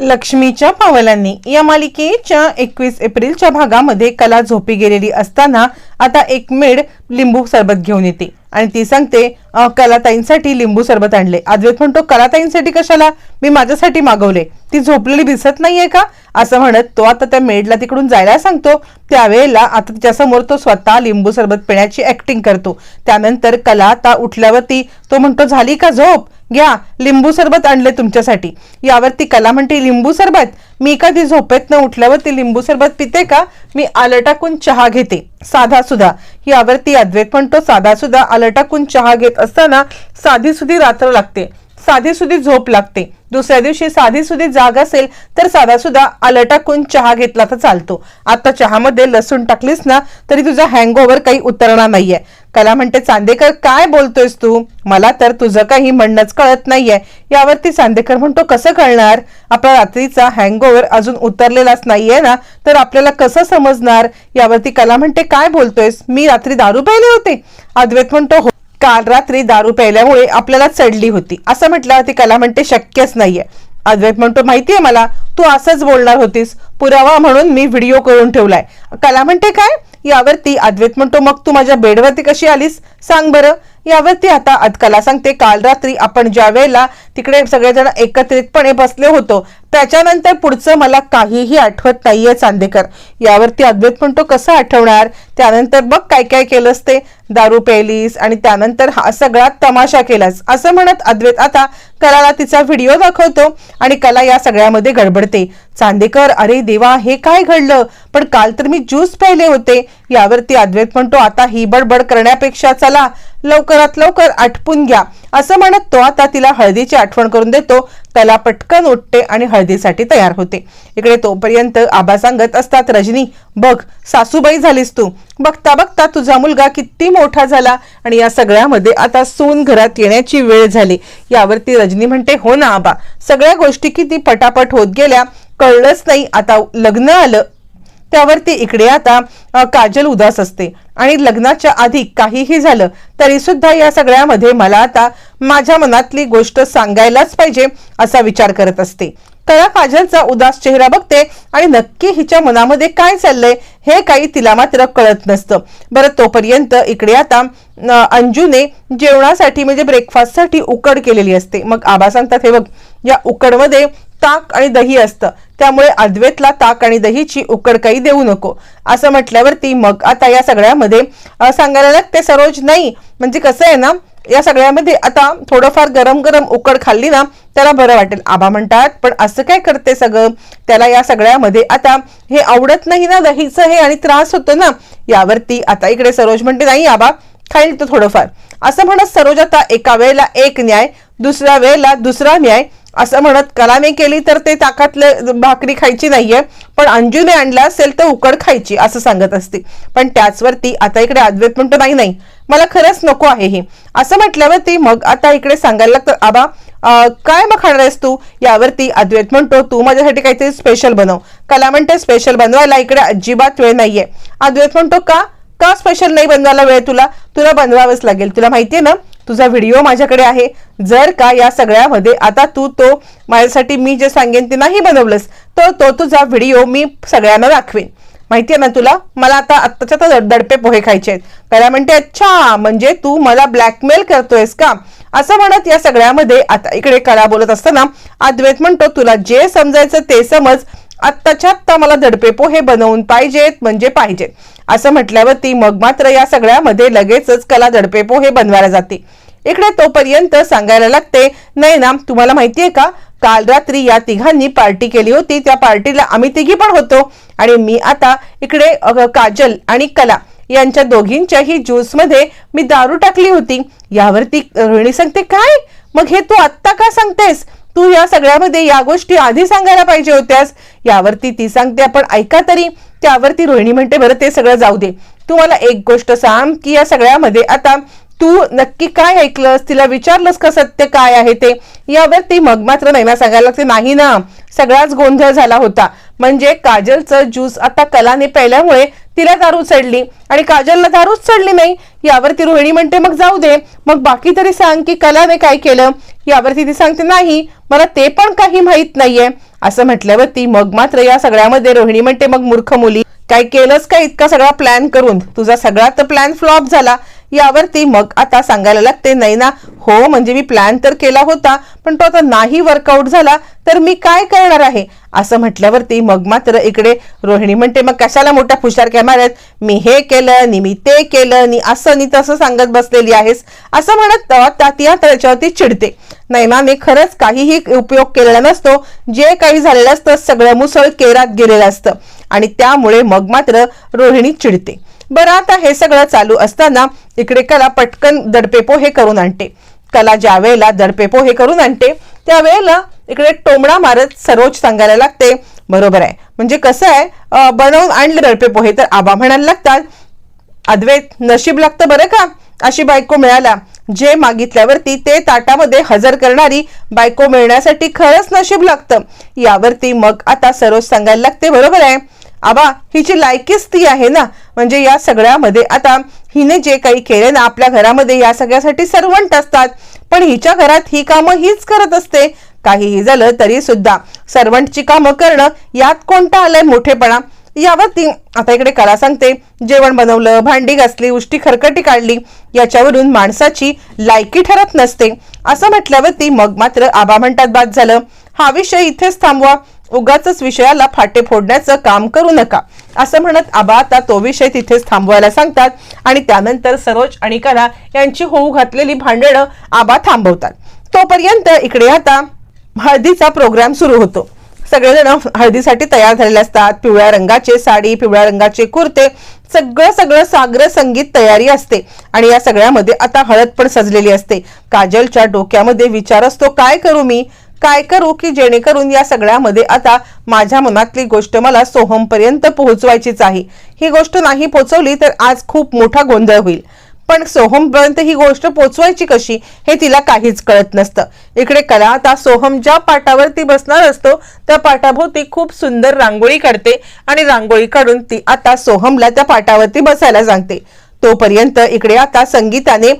लक्ष्मीच्या पावलांनी या मालिकेच्या एकवीस एप्रिलच्या भागामध्ये कला झोपी गेलेली असताना आता एक मेड लिंबू सरबत घेऊन येते. आणि ती सांगते कलाताईंसाठी लिंबू सरबत आणले. अद्वैत म्हणतो कलाताईंसाठी कशाला? मी माझ्यासाठी मागवले. ती झोपलेली दिसत नाहीये का? असं म्हणत तो आता त्या मेडला तिकडून जायला सांगतो. त्यावेळेला आता तिच्यासमोर तो स्वतः लिंबू सरबत पिण्याची ऍक्टिंग करतो. त्यानंतर कला आता उठल्यावरती तो म्हणतो झाली का झोप? घ्या लिंबू सरबत आणले तुमच्यासाठी. यावरती कला म्हणते लिंबू सरबत? मी कधी झोपेत न उठल्यावरती लिंबू सरबत पिते का? मी आलं टाकून चहा घेते. साधा सुद्धा यावरती अद्वैत म्हणतो साधा सुद्धा आलं टाकून चहा घेत असताना साधी सुधी रात्र लागते. साधी सुधी झोप लागते. दुसऱ्या दिवशी साधी सुधी जाग असेल तर साधा सुद्धा टाकून चहा घेतला तर चालतो. आता चहामध्ये लसूण टाकलीस ना तरी तुझा हँगओव्हर काही उतरणार नाहीये. कला म्हणते चांदेकर काय बोलतोयस तू? मला तर तुझं काही म्हणणंच कळत नाहीये. यावरती चांदेकर म्हणतो कसं कळणार? आपला रात्रीचा हँगओव्हर अजून उतरलेलाच नाहीये ना? तर आपल्याला कसं समजणार? यावरती कला म्हणते काय बोलतोयस? मी रात्री दारू प्यायले होते. अद्वैत म्हणतो "हो." काल रात्री दारू प्यायल्यामुळे आपल्याला चढली होती. असं म्हटल्यावरती कला म्हणते शक्यच नाहीये. अद्वैत म्हणतो माहितीये मला तू असंच बोलणार होतीस. पुरावा म्हणून मी व्हिडिओ करून ठेवलाय. कला म्हणते काय? यावरती अद्वैत म्हणतो मग तू माझ्या बेडवरती कशी आलीस? सांग बरं. यावरती आता अदकाला सांगते काल रात्री आपण ज्या वेळेला तिकडे सगळेजण एकत्रितपणे बसले होतो त्याच्यानंतर पुढचं मला काहीही आठवत नाहीये चांदेकर. यावरती अद्वैत म्हणतो कसं आठवणार? त्यानंतर बघ काय काय केलंस ते दारू प्यायलीस आणि त्यानंतर हा सगळा तमाशा केलास. असं म्हणत अद्वैत आता कलाला तिचा व्हिडिओ दाखवतो आणि कला या सगळ्यामध्ये गडबडते. चांदेकर अरे देवा हे काय घडलं? पण काल तर मी ज्यूस प्यायले होते. यावरती अद्वैत म्हणतो आता ही बडबड करण्यापेक्षा चला लवकरात लवकर आटपून घ्या. असं म्हणत तो आता तिला हळदीची आठवण करून देतो. त्याला पटकन उठते आणि हळदीसाठी तयार होते. इकडे तोपर्यंत आबा सांगत असतात रजनी बघ सासूबाई झालीस तू. बघता बघता तुझा मुलगा किती मोठा झाला आणि या सगळ्यामध्ये आता सून घरात येण्याची वेळ झाली. यावरती रजनी म्हणते हो ना आबा. सगळ्या गोष्टी किती पटापट होत गेल्या. कळलंच नाही. आता लग्न आलं. त्यावरती इकडे आता काजल उदास असते. आणि लग्नाच्या आधी काहीही झालं तरी सुद्धा या सगळ्यामध्ये मला आता माझ्या मनातली गोष्ट सांगायलाच पाहिजे असा विचार करत असते. कला काजलचा उदास चेहरा बघते आणि नक्की हिच्या मनामध्ये काय चाललंय हे काही तिला मात्र कळत नसतं. बरं तोपर्यंत इकडे आता अंजूने जेवणासाठी म्हणजे ब्रेकफास्टसाठी उकड केलेली असते. मग आबा सांगतात हे बघ या उकडमध्ये ताक आणि दही असतं. त्यामुळे अद्वैतला ताक आणि दहीची उकड काही देऊ नको. असं म्हटल्यावरती मग आता या सगळ्यामध्ये सांगायला लागते सरोज नाही. म्हणजे कसं आहे ना या सगळ्यामध्ये आता थोडंफार गरम गरम उकड खाल्ली ना त्याला बरं वाटेल. आबा म्हणतात पण असं काय करते सगळं? त्याला या सगळ्यामध्ये आता हे आवडत नाही ना दहीचं हे आणि त्रास होतो ना यावरती आता इकडे सरोज म्हणते नाही आबा खाईल तो थोडंफार. असं म्हणत सरोज आता एका वेळेला एक न्याय दुसऱ्या वेळेला दुसरा न्याय असं म्हणत कलाने केली तर ते ताकातले भाकरी खायची नाहीये पण अंजूने आणला असेल तर उकड खायची असं सांगत असते. पण त्याचवरती आता इकडे अद्वैत म्हणतो नाही नाही मला खरंच नको आहे हे. असं म्हटल्यावरती मग आता इकडे सांगायला लागतं आबा काय मग खाणार आहेस तू? यावरती अद्वैत म्हणतो तू माझ्यासाठी काहीतरी स्पेशल बनव. कला म्हणते स्पेशल बनवायला इकडे अजिबात वेळ नाहीये. अद्वैत म्हणतो का? का स्पेशल नाही बनवायला वेळ तुला? तुला बनवावंच लागेल. तुला माहितीये ना तुझा व्हिडिओ माझ्याकडे आहे. जर का या सगळ्यामध्ये आता तू तो माझ्यासाठी मी जे सांगेन ते नाही बनवलंस तर तो तुझा व्हिडिओ मी सगळ्यांना दाखवेन. माहितीये ना तुला? मला आता आत्ताच्या तर दडपे पोहे खायचे आहेत. त्याला म्हणते अच्छा म्हणजे तू मला ब्लॅकमेल करतोयस का? असं म्हणत या सगळ्यामध्ये आता इकडे कला बोलत असताना अद्वैत म्हणतो तुला जे समजायचं ते समज आत्ताच्या आत्ता मला दडपे पोहे बनवून पाहिजेत म्हणजे पाहिजेत. असं म्हटल्यावरती मग मात्र या सगळ्यामध्ये लगेचच कला दडपे पोहे बनवायला जाते. इकडे तोपर्यंत सांगायला लागते नाही ना तुम्हाला माहितीये का? काल रात्री या तिघांनी पार्टी केली होती त्या पार्टीला आम्ही तिघी पण होतो. आणि मी आता इकडे काजल आणि कला यांच्या दोघींच्याही ज्यूसमध्ये मी दारू टाकली होती. यावरती रोहिणी सांगते काय? मग हे तू आत्ता का सांगतेस? तू या सगळ्यामध्ये या गोष्टी आधी सांगायला पाहिजे होत्यास. यावरती ती सांगते आपण ऐका तरी त्यावरती रोहिणी म्हणते बरं ते सगळं जाऊ दे. तू मला एक गोष्ट सांग की या सगळ्यामध्ये आता तू नक्की काय ऐकलंस? तिला विचारलंस का सत्य काय आहे ते? यावरती मग मात्र नैना सांगायला लागते नाही ना सगळाच गोंधळ झाला होता. म्हणजे काजलचं ज्यूस आता कलाने प्यायल्यामुळे तिला दारू चढली. आणि काजलला दारूच चढली नाही. यावरती रोहिणी म्हणते मग जाऊ दे. मग बाकी तरी सांग की कलाने काय केलं? यावरती ती सांगते नाही मला ते पण काही माहीत नाहीये. असं म्हटल्यावरती मग मात्र या सगळ्यामध्ये रोहिणी म्हणते मग मूर्ख मुली. काय केलंच का इतका सगळा प्लॅन करून? तुझा सगळा तर प्लॅन फ्लॉप झाला. यावरती मग आता सांगायला लागते नाही ना हो म्हणजे मी प्लॅन तर केला होता पण तो आता नाही वर्कआउट झाला तर मी काय करणार आहे? असं म्हटल्यावरती मग मात्र इकडे रोहिणी म्हणते मग कशाला मोठ्या फुशारक्या मारत मी हे केलं नि मी ते केलं नि असं नि तसं सांगत बसलेली आहेस. असं म्हणत तातिया त्याच्यावरती चिडते. नैनाने खरंच काहीही उपयोग केलेला नसतो. जे काही झालेलं असतं सगळं मुसळ केरात गेलेलं असतं. आणि त्यामुळे मग मग मात्र रोहिणी चिडते. बरं आता हे सगळं चालू असताना इकडे कला पटकन दडपे पोहे करून आणते. कला ज्या वेळेला दडपे पोहे करून आणते त्यावेळेला इकडे टोमडा मारत सरोज सांगायला लागते बरोबर आहे. म्हणजे कसं आहे बनवून आणले दडपे पोहे तर आबा म्हणायला लागतात अद्वैत नशीब लागतं बरं का? अशी बायको मिळाला. जे मागितल्यावरती ते ताटामध्ये हजर करणारी बायको मिळण्यासाठी खरंच नशीब लागतं. यावरती मग आता सरोज सांगायला लागते बरोबर आहे. आबा हिची लायकीच ती आहे ना? म्हणजे या सगळ्यामध्ये आता हिने जे काही केले ना आपल्या घरामध्ये या सगळ्यासाठी सर्वंट असतात. पण हिच्या घरात ही कामं हीच करत असते. काहीही झालं तरी सुद्धा सर्वंटची कामं करणं यात कोणता आलंय मोठेपणा? यावर ती आता इकडे कला सांगते. जेवण बनवलं भांडी घासली उष्टी खरकटी काढली याच्यावरून माणसाची लायकी ठरत नसते. असं म्हटल्यावरती मग मात्र आबा म्हणतात बाद झालं. हा विषय इथेच थांबवा. उगाच विषयाला फाटे फोडण्याचं काम करू नका. असं म्हणत आबा आता तो विषय तिथेच थांबवायला सांगतात आणि त्यानंतर सरोज आणि कला यांची होऊ घातलेली भांडणं आबा थांबवतात. तोपर्यंत इकडे आता हळदीचा प्रोग्राम सुरू होतो. सगळेजण हळदीसाठी तयार झालेले असतात. पिवळ्या रंगाचे साडी पिवळ्या रंगाचे कुर्ते सगळं सगळं सागर संगीत तयारी असते. आणि या सगळ्यामध्ये आता हळद पण सजलेली असते. काजलच्या डोक्यामध्ये विचार असतो काय करू मी? काय करू की जेणेकरून या सगळ्यामध्ये आता माझ्या मनातली गोष्ट मला सोहमपर्यंत पोहोचवायचीच आहे. ही गोष्ट नाही पोचवली तर आज खूप मोठा गोंधळ होईल. पण सोहमपर्यंत ही गोष्ट पोचवायची कशी हे तिला काहीच कळत नसतं. इकडे कला आता सोहम ज्या पाटावरती बसणार असतो त्या पाटाभोवती खूप सुंदर रांगोळी काढते आणि रांगोळी काढून ती आता सोहमला त्या पाटावरती बसायला सांगते. तोपर्यंत इकडे आता संगीताने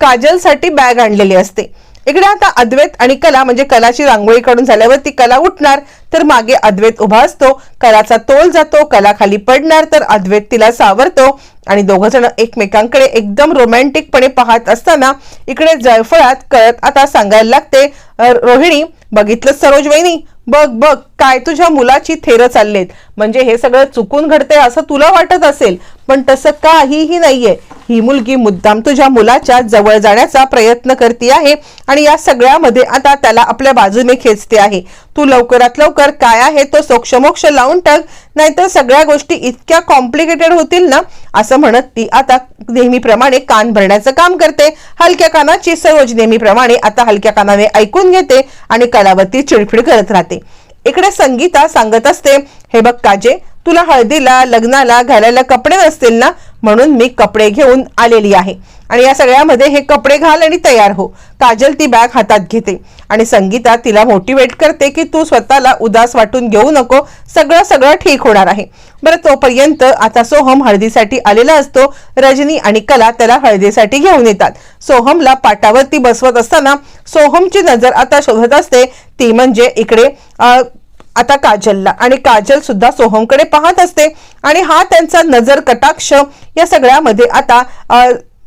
काजलसाठी बॅग आणलेली असते. इकडे आता अद्वैत आणि कला म्हणजे कलाची रांगोळी काढून झाल्यावर ती कला उठणार तर मागे अद्वैत उभा असतो कलाचा तोल जातो कला खाली पडणार तर अद्वैत तिला सावरतो आणि दोघ जण एकमेकांकडे एकदम रोमॅन्टिकपणे पाहत असताना इकडे जयफळात कळत आता सांगायला लागते रोहिणी बघितलं सरोज वहिनी बघ बघ काय तुझ्या मुलाची थेरं चाललेत? म्हणजे हे सगळं चुकून घडते असं तुला वाटत असेल पण तसं काहीही नाहीये. ही मुलगी मुद्दाम तुझ्या मुलाच्या जवळ जाण्याचा प्रयत्न करते आहे आणि या सगळ्यामध्ये आता त्याला आपल्या बाजूने खेचते आहे. तू लवकरात लवकर काय आहे तो सोक्षमोक्ष लावून टाक नाहीतर सगळ्या गोष्टी इतक्या कॉम्प्लिकेटेड होतील ना? असं म्हणत ती आता नेहमीप्रमाणे कान भरण्याचं काम करते. हलक्या कानाची सरोज नेहमीप्रमाणे आता हलक्या कानाने ऐकून घेते आणि कलावती चिडफिड करत राहते. इकडे संगीता सांगत असते हे बघ काजे तुला हळदीला लग्नाला घालायला कपडे नसतील ना? म्हणून मी कपडे घेऊन आलेली आहे. आणि या सगळ्यामध्ये हे कपडे घाल आणि तयार हो. काजल ती बॅग हातात घेते. आणि संगीता तिला मोटिवेट करते की तू स्वतःला उदास वाटून घेऊ नको. सगळं सगळं ठीक होणार आहे. बरं तोपर्यंत आता सोहम हळदीसाठी आलेला असतो. रजनी आणि कला त्याला हळदीसाठी घेऊन येतात. सोहमला पाटावरती बसवत असताना सोहमची नजर आता शोधत असते. ती म्हणजे इकडे आता काजलला. आणि काजल सुद्धा सोहमकडे पाहत असते. आणि हा त्यांचा नजर कटाक्ष या सगळ्यामध्ये आता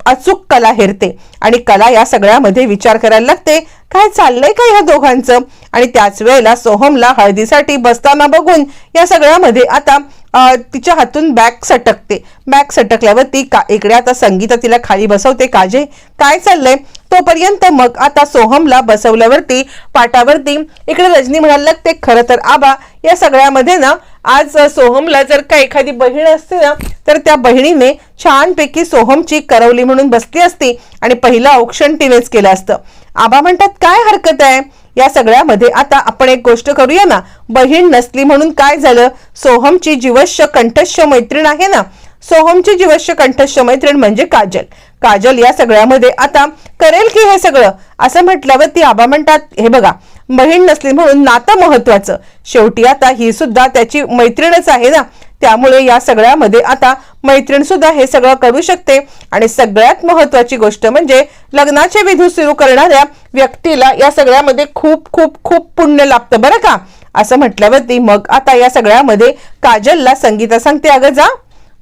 अचूक कला हेरते. आणि कला या सगळ्यामध्ये विचार करायला लागते. काय चाललंय का ह्या दोघांचं? आणि त्याच वेळेला सोहमला हळदीसाठी बसताना बघून या सगळ्यामध्ये आता तिच्या हातून बॅग सटकते. बॅग सटकल्यावर ती का इकडे आता संगीता तिला खाली बसवते. काजे काय चाललंय? तोपर्यंत मग आता सोहमला बसवल्यावरती पाटावरती इकडे रजनी म्हणायला लागते खरं तर आबा या सगळ्यामध्ये ना आज सोहमला जर का एखादी बहीण असते ना तर त्या बहिणीने छानपैकी सोहमची करवली म्हणून बसली असती आणि पहिलं औक्षण तिनेच केलं असतं. आबा म्हणतात काय हरकत आहे? या सगळ्यामध्ये आता आपण एक गोष्ट करूया ना. बहीण नसली म्हणून काय झालं? सोहमची जीवश्य कंठस्थ मैत्रीण आहे ना. सोहमची जीवश्य कंठस्थ मैत्रीण म्हणजे काजल. काजल या सगळ्यामध्ये आता करेल की हे सगळं? असं म्हटल्यावर ती आबा म्हणतात हे बघा बहीण नसली म्हणून नातं महत्वाचं शेवटी आता ही सुद्धा त्याची मैत्रीणच आहे ना. त्यामुळे या सगळ्यामध्ये आता मैत्रीण सुद्धा हे सगळं करू शकते. आणि सगळ्यात महत्वाची गोष्ट म्हणजे लग्नाचे विधी सुरू करणाऱ्या व्यक्तीला या सगळ्यामध्ये खूप खूप खूप पुण्य लाभतं बरं का? असं म्हटल्यावरती मग आता या सगळ्यामध्ये काजलला संगीता सांगते अगं जा.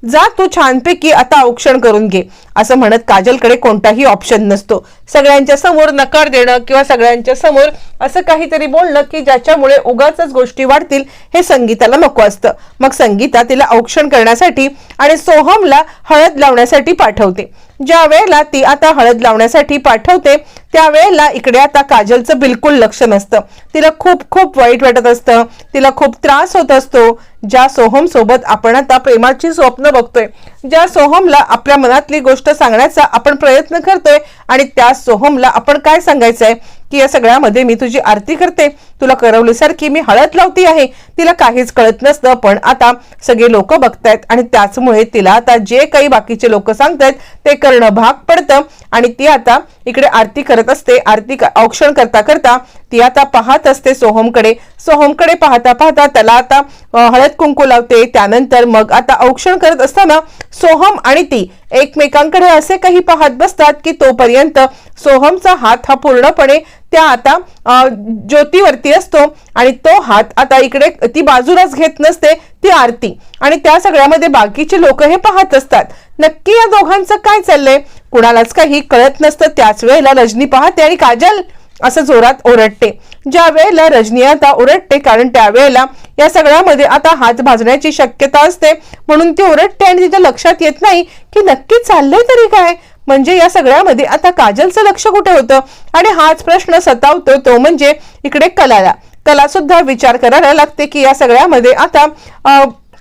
जा तू छानपैकी आता औक्षण करून घे. असं म्हणत काजलकडे कोणताही ऑप्शन नसतो. सगळ्यांच्या समोर नकार देणं किंवा सगळ्यांच्या समोर असं काहीतरी बोलणं की ज्याच्यामुळे उगाच गोष्टी वाढतील हे संगीताला नको असतं. मग संगीता तिला औक्षण करण्यासाठी आणि सोहमला हळद लावण्यासाठी पाठवते. ज्या वेळेला ती आता हळद लावण्यासाठी पाठवते त्यावेळेला इकडे आता काजलचं बिलकुल लक्ष नसतं. तिला खूप खूप वाईट वाटत असतं. तिला खूप त्रास होत असतो. ज्या सोहम सोबत आपण आता प्रेमाची स्वप्न बघतोय ज्या सोहमला आपल्या मनातली गोष्ट सांगण्याचा आपण प्रयत्न करतोय आणि त्या सोहमला आपण काय सांगायचंय? की या सगळ्यामध्ये मी तुझी आरती करते. तुला करवलीसारखी मी हळद लावती आहे. तिला काहीच कळत नसतं पण आता सगळे लोक बघतायत आणि त्याचमुळे तिला आता जे काही बाकीचे लोक सांगतायत ते करणं भाग पडतं. आणि ती आता इकडे आरती करत असते. आरती औक्षण करता करता ती आता पाहत असते सोहमकडे. सोहमकडे पाहता पाहता त्याला आता हळद कुंकू लावते. त्यानंतर मग आता औक्षण करत असताना सोहम आणि ती एकमेकांकडे असे काही पाहत बसतात की तोपर्यंत सोहमचा हात हा पूर्णपणे त्या आता ज्योतीवरती असतो आणि तो हात आता इकडे ती बाजूलाच घेत नसते ती आरती. आणि त्या सगळ्यामध्ये बाकीचे लोक हे पाहत असतात. नक्की या दोघांचं काय चाललंय? कुणालाच काही कळत नसतं. त्याच वेळेला रजनी पाहते आणि काजल असं जोरात ओरडते. ज्या वेळेला रजनी आता ओरडते कारण त्यावेळेला या सगळ्यामध्ये आता हात भाजण्याची शक्यता असते म्हणून ती ओरडते आणि तिच्या लक्षात येत नाही की नक्की चाललंय तरी काय? म्हणजे या सगळ्यामध्ये आता काजलचं लक्ष कुठे होतं? आणि हाच प्रश्न सतावतो तो म्हणजे इकडे कलाला. कला सुद्धा विचार करायला लागते की या सगळ्यामध्ये आता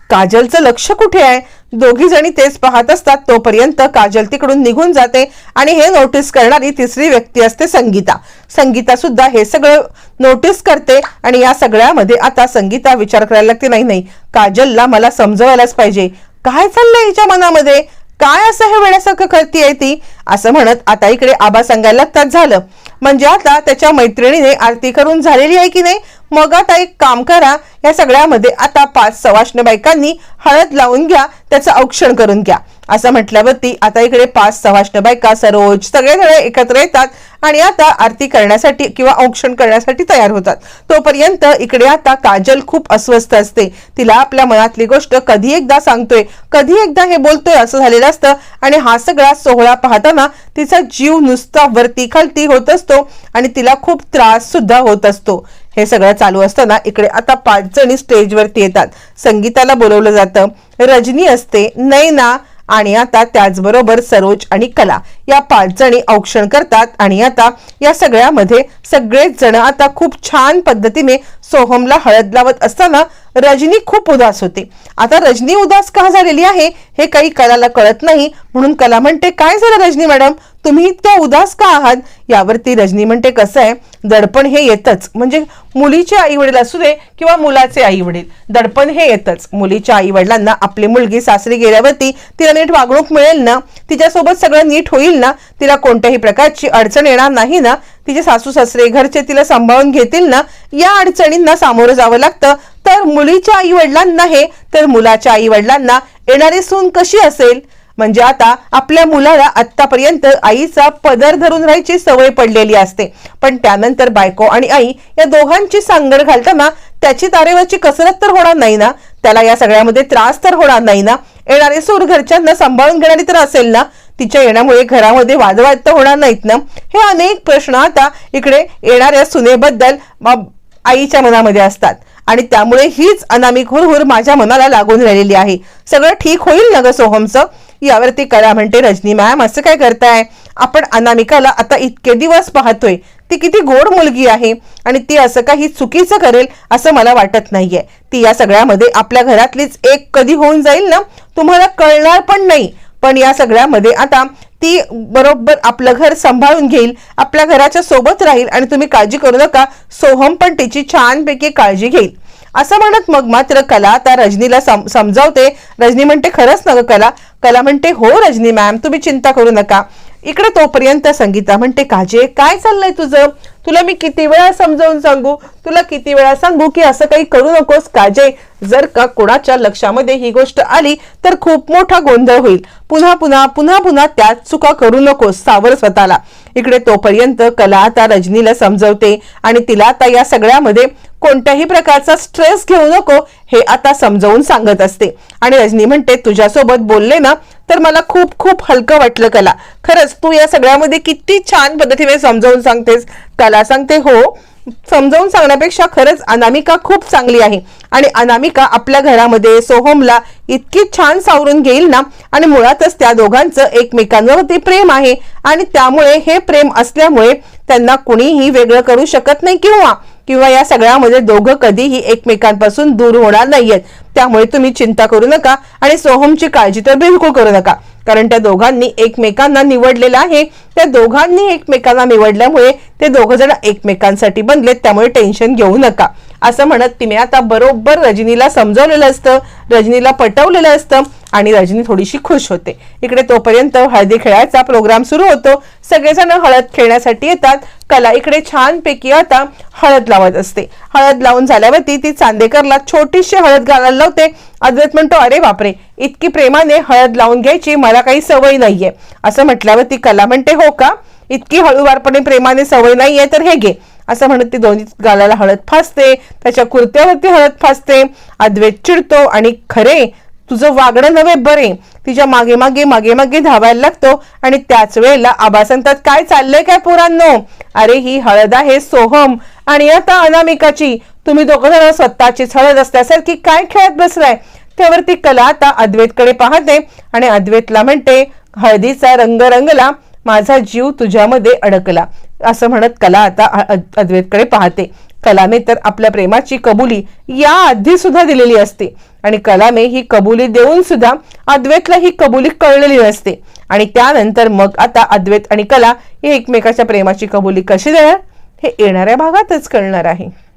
काजलचं लक्ष कुठे आहे? दोघी जणी तेच पाहत असतात तोपर्यंत काजल तिकडून निघून जाते आणि हे नोटीस करणारी तिसरी व्यक्ती असते संगीता. संगीता सुद्धा हे सगळं नोटीस करते आणि या सगळ्यामध्ये आता संगीता विचार करायला लागते नाही नाही काजलला मला समजवायलाच पाहिजे. काय चाललंय हिच्या मनामध्ये? काय असं हे वेळासारखं करतीये ती? असं म्हणत आता इकडे आबा सांगायला लागतात झालं. म्हणजे आता त्याच्या मैत्रिणीने आरती करून झालेली आहे की नाही? मग आता एक काम करा या सगळ्यामध्ये आता पाच सवाष्ण बायकांनी हळद लावून घ्या त्याचं औक्षण करून घ्या. असं म्हटल्यावरती आता इकडे पाच सवाष्ण बायका सरोज? सगळेजण एकत्र येतात आणि आता आरती करण्यासाठी किंवा औक्षण करण्यासाठी तयार होतात. तोपर्यंत इकडे आता काजल खूप अस्वस्थ असते. तिला आपल्या मनातली गोष्ट कधी एकदा सांगतोय कधी एकदा हे बोलतोय असं झालेलं असतं आणि हा सगळा सोहळा पाहताना तिचा जीव नुसता वरती खालती होत असतो आणि तिला खूप त्रास सुद्धा होत असतो. हे सगळं चालू असताना इकडे आता पाच जणी स्टेजवरती येतात. संगीताला बोलवलं जातं. रजनी असते नैना आणि आता त्याचबरोबर सरोज आणि कला या पाच जणी औक्षण करतात आणि आता या सगळ्यामध्ये सगळेच जण आता खूप छान पद्धतीने सोहमला हळद लावत असताना रजनी खूप उदास होते. आता रजनी उदास का झालेली आहे हे काही कलाला कळत नाही. म्हणून कला म्हणते काय झालं रजनी मॅडम? तुम्ही इतक्या उदास का आहात? यावरती रजनी म्हणते कसं आहे? दडपण हे येतच. म्हणजे मुलीचे आई वडील असू दे किंवा मुलाचे आई वडील दडपण हे येतच. मुलीच्या आई वडिलांना आपली मुलगी सासरी गेल्यावरती तिला नीट वागणूक मिळेल ना? तिच्यासोबत सगळं नीट होईल ना? तिला कोणत्याही प्रकारची अडचण येणार नाही ना? तिचे सासू सासरे घरचे तिला सांभाळून घेतील ना या अडचणींना सामोरं जावं लागतं. तर मुलीच्या आई वडिलांना हे तर मुलाच्या आई वडिलांना येणारी सून कशी असेल? म्हणजे आता आपल्या मुलाला आतापर्यंत आईचा पदर धरून राहायची सवय पडलेली असते. पण त्यानंतर बायको आणि आई या दोघांची सांगड घालताना त्याची तारेवरची कसरत तर होणार नाही ना? त्याला या सगळ्यामध्ये त्रास तर होणार नाही ना? येणारे सूर घरच्यांना सांभाळून घेणारी तर असेल ना? तिच्या येण्यामुळे घरामध्ये वादवाद तर होणार नाहीत ना? हे अनेक प्रश्न आता इकडे येणाऱ्या सुनेबद्दल आईच्या मनामध्ये असतात. आणि त्यामुळे हीच अनामिक हुरहुर माझ्या मनाला लागून राहिलेली आहे. सगळं ठीक होईल ना ग सोहमचं? यावरती करा म्हणते रजनी. मॅम असं काय करताय? आपण अनामिकाला आता इतके दिवस पाहतोय. ती किती गोड मुलगी आहे आणि ती असं काही चुकीचं करेल असं मला वाटत नाहीये. ती या सगळ्यामध्ये आपल्या घरातलीच एक कधी होऊन जाईल ना? तुम्हाला कळणार पण नाही. पण या सगळ्यामध्ये आता ती बरोबर आपलं घर सांभाळून घेईल आपल्या घराच्या सोबत राहील आणि तुम्ही काळजी करू नका सोहम पण तिची छानपैकी काळजी घेईल. असं म्हणत मग मात्र कला आता रजनीला सम- समजावते. रजनी म्हणते खरंच न कला. कला म्हणते हो रजनी मॅम तुम्ही चिंता करू नका. इकडे तोपर्यंत संगीता म्हणते काजे काय चाललंय तुझं? तुला मी किती वेळा समजावून सांगू? तुला किती वेळा सांगू की असं काही करू नकोस काजे? जर का कोणाच्या लक्षामध्ये ही गोष्ट आली तर खूप मोठा गोंधळ होईल. पुन्हा पुन्हा पुन्हा पुन्हा त्यात चुका करू नकोस सावर स्वतःला. इकडे तोपर्यंत कला आता रजनीला समजवते आणि तिला आता या सगळ्यामध्ये कोणत्याही प्रकारचा स्ट्रेस घेऊ नको हे आता समजावून सांगत असते. आणि रजनी म्हणते तुझ्यासोबत बोलले ना तर मला खूप खूप हलकं वाटलं कला. खरंच तू या सगळ्यामध्ये किती छान पद्धतीने समजावून सांगतेस. त्याला सांगते हो समजावून सांगण्यापेक्षा खरंच अनामिका खूप चांगली आहे. आणि अनामिका आपल्या घरामध्ये सोहमला इतकी छान सावरून घेईल ना आणि मुळातच त्या दोघांचं एकमेकांवरती प्रेम आहे. आणि त्यामुळे हे प्रेम असल्यामुळे त्यांना कुणीही वेगळं करू शकत नाही किंवा किंवा या सगळ्यामध्ये दोघं कधीही एकमेकांपासून दूर होणार नाहीयेत. त्यामुळे तुम्ही चिंता करू नका आणि सोहमची काळजी तर बिलकुल करू नका. कारण त्या दोघांनी एकमेकांना निवडलेलं आहे. त्या दोघांनी एकमेकांना निवडल्यामुळे ते दोघ जण एकमेकांसाठी बनलेत त्यामुळे टेन्शन घेऊ नका. असं म्हणत तिने आता बरोबर रजनीला समजवलेलं असतं. रजनीला पटवलेलं असतं. आणि रजनी थोडीशी खुश होते. इकडे तोपर्यंत हळदी खेळायचा प्रोग्राम सुरू होतो. सगळेजण हळद खेळण्यासाठी येतात. कला इकडे छानपैकी आता हळद लावत असते. हळद लावून झाल्यावरती ती चांदेकरला छोटीशी हळद घालायला लावते. अद्वैत म्हणतो अरे बापरे इतकी प्रेमाने हळद लावून घ्यायची मला काही सवय नाहीये. असं म्हटल्यावर ती कला म्हणते हो का? इतकी हळूवारपणे प्रेमाने सवय नाहीये तर हे घे. असं म्हणत ती दोन्ही गालाला हळद फासते. त्याच्या कुर्त्यावरती हळद फासते. अद्वैत चिडतो आणि खरे तुझं वागणं नव्हे बरे. तिच्यामागे मागे मागे मागे धावायला लागतो आणि त्याच वेळेला आबा सांगतात काय चाललंय काय पोरांनो? अरे ही हळद आहे सोहम आणि आता अनामिकाची. तुम्ही दोघं जण स्वतःचीच हळद असल्यासारखी काय खेळत बसलाय? त्यावरती कला आता अद्वैतकडे पाहते आणि अद्वैतला म्हणते हळदीचा रंग रंगला माझा जीव तुझ्यामध्ये अडकला. असं म्हणत कला आता अद्वेतकडे अद्वैतकडे पाहते. कलामे तर आपल्या प्रेमाची कबुली या आधी सुद्धा दिलेली असते. आणि कलामे ही कबुली देऊन सुद्धा अद्वैतला ही कबुली कळलेली नसते. आणि त्यानंतर मग आता अद्वैत आणि कला हे एकमेकाच्या प्रेमाची कबुली कशी देणार? हे येणाऱ्या भागातच कळणार आहे.